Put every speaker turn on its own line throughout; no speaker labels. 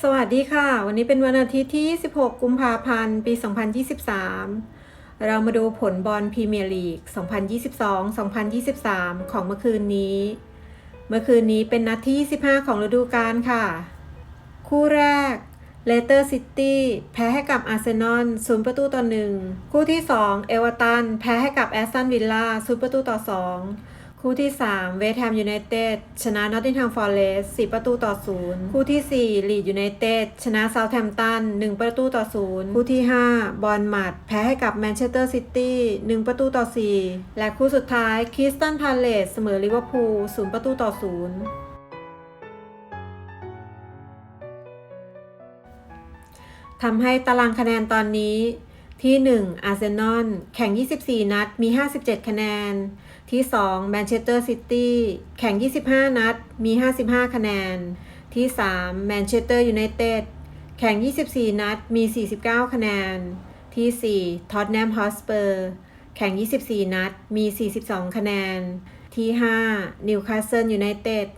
สวัสดีค่ะ วันนี้เป็นวันอาทิตย์ที่26กุมภาพันธ์ ปี 2023 เรามาดูผลบอลพรีเมียร์ลีก 2022-2023 ของเมื่อคืนนี้ เมื่อคืนนี้เป็นนัดที่ 25 ของฤดูกาลค่ะ คู่แรกเลสเตอร์ซิตี้แพ้ให้กับอาร์เซนอล0ประตูต่อ1คู่ที่ 2 เอเวอร์ตันแพ้ให้กับแอสตันวิลล่า0ประตูต่อ 2 คู่ที่ 3 เวสต์แฮมยูไนเต็ดชนะนอตติงแฮมฟอร์เรสต์4ประตูต่อ 0 คู่ที่ 4 ลีดยูไนเต็ดชนะเซาท์แฮมป์ตัน 1 ประตูต่อ 0 คู่ที่ 5 บอลมัดแพ้ให้กับแมนเชสเตอร์ซิตี้ 1 ประตูต่อ 4 และคู่สุดท้ายคริสตันพาเลสเสมอลิเวอร์พูล 0 ประตูต่อ 0ทำให้ตารางคะแนนตอนนี้ ที่ 1 อาร์เซนอลแข่ง 24 นัดมี 57 คะแนน ที่ 2 แมนเชสเตอร์ซิตี้แข่ง 25 นัดมี 55 คะแนน ที่ 3 แมนเชสเตอร์ยูไนเต็ดแข่ง 24 นัดมี 49 คะแนน ที่ 4 ท็อตแนมฮอสเปอร์ แข่ง 24 นัดมี 42 คะแนน ที่ 5 นิวคาสเซิลยูไนเต็ด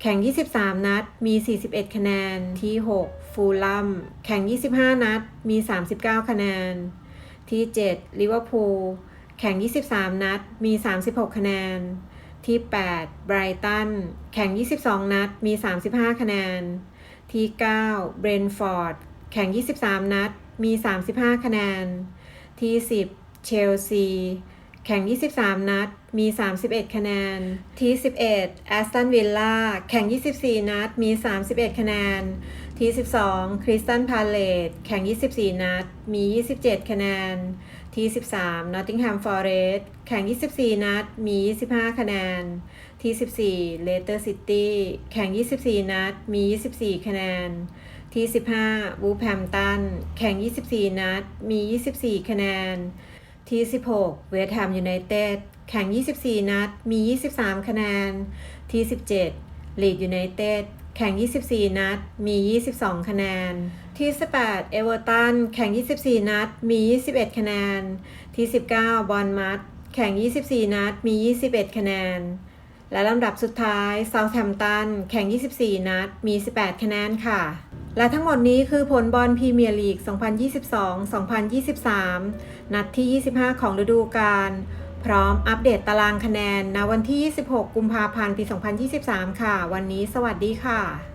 แข่ง 23 นัด มี 41 คะแนน ที่ 6 ฟูลลัม แข่ง 25 นัด มี 39 คะแนน ที่ 7 ลิเวอร์พูล แข่ง 23 นัด มี 36 คะแนน ที่ 8 ไบรตัน แข่ง 22 นัด มี 35 คะแนน ที่ 9 เบรนฟอร์ด แข่ง 23 นัด มี 35 คะแนน ที่ 10 เชลซี แข่ง 23 นัด มี 31 คะแนน ที11แอสตันวิลล่า แข่ง 24 นัด มี 31 คะแนน ที12คริสตันพาเลตแข่ง 24 นัด มี 27 คะแนน ที13นอตติงแฮมฟอร์เรสต์แข่ง 24 นัด มี 25 คะแนน ที14เลสเตอร์ซิตี้แข่ง 24 นัด มี 24 คะแนน ที15วูแฮมตัน แข่ง 24 นัด มี 24 คะแนน ที่ 16 เวสต์แฮมยูไนเต็ดแข่ง 24 นัด มี 23 คะแนน ที่ 17 ลีดยูไนเต็ดแข่ง 24 นัด มี 22 คะแนน ที่ 18 เอเวอร์ตัน แข่ง 24 นัด มี 21 คะแนน ที่ 19 บอลมัด แข่ง 24 นัด มี 21 คะแนน และลำดับสุดท้ายเซาท์แฮมป์ตัน แข่ง 24 นัด มี 18 คะแนนค่ะ และทั้งหมดนี้คือผลบอลพรีเมียร์ลีก 2022-2023 นัดที่ 25 ของฤดูกาล พร้อมอัปเดตตารางคะแนนณวันที่ 26 กุมภาพันธ์ ปี 2023 ค่ะ วันนี้สวัสดีค่ะ